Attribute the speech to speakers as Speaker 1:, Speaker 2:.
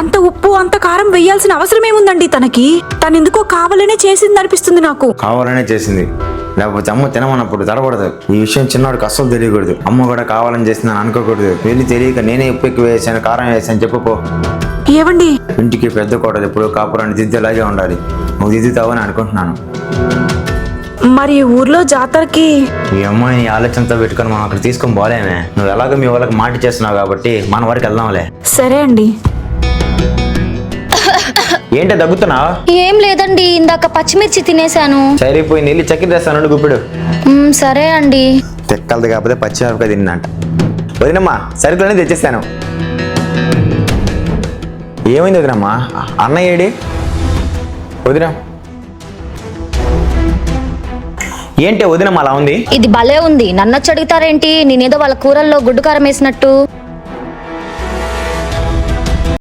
Speaker 1: అంత ఉప్పు అంత కారం వేయాల్సిన అవసరం ఏముందండి తనకి? తనెందుకో కావాలనే చేసింది అనిపిస్తుంది నాకు.
Speaker 2: కావాలనే చేసింది. లేకపోతే అమ్మ తినమన్నప్పుడు తడకూడదు ఈ విషయం చిన్నవాడికి అస్సలు తెలియకూడదు. అమ్మ కూడా కావాలని చేసిందని అనుకోకూడదు. వెళ్ళి తెలియక నేనే ఉప్పు ఎక్కువ వేసాను కారం వేసాను చెప్పుకో.
Speaker 1: ఏవండి?
Speaker 2: ఇంటికి పెద్ద కూడదు ఎప్పుడు కాపురాన్ని దిద్దేలాగే ఉండాలి. నువ్వు దిద్దుతావని అనుకుంటున్నాను.
Speaker 1: మరి ఊర్లో జాతరకి?
Speaker 2: ఈ అమ్మాయిని ఆలోచనతో పెట్టుకొని మనం అక్కడ తీసుకొని పోలేమే. నువ్వు ఎలాగో మీ వాళ్ళకి మాట చేస్తున్నావు కాబట్టి మన వరకు వెళ్దాంలే.
Speaker 1: సరే అండి.
Speaker 2: ఏంటి దగ్గుతున్నావు?
Speaker 3: ఏం లేదండి ఇందాక పచ్చిమిర్చి తినేశాను.
Speaker 2: సరిపోయి నీళ్ళు చక్కెర తెస్తాను గుప్పిడు.
Speaker 3: మ్, సరే అండి.
Speaker 2: తెక్కలది కాకపోతే పచ్చిమిరపకాయ తిన్నంట. వదినమ్మా సరుకులన్నీ తెచ్చేస్తాను. ఏమైంది వదినమ్మా? అన్నయ్య ఏడి? వదిన. ఏంటి వదినమ్మా అలా ఉంది?
Speaker 3: ఇది భలే ఉంది. నన్నొచ్చి అడుగుతారేంటి? నేనేదో వాళ్ళ కూరల్లో గుడ్డు కారం వేసినట్టు.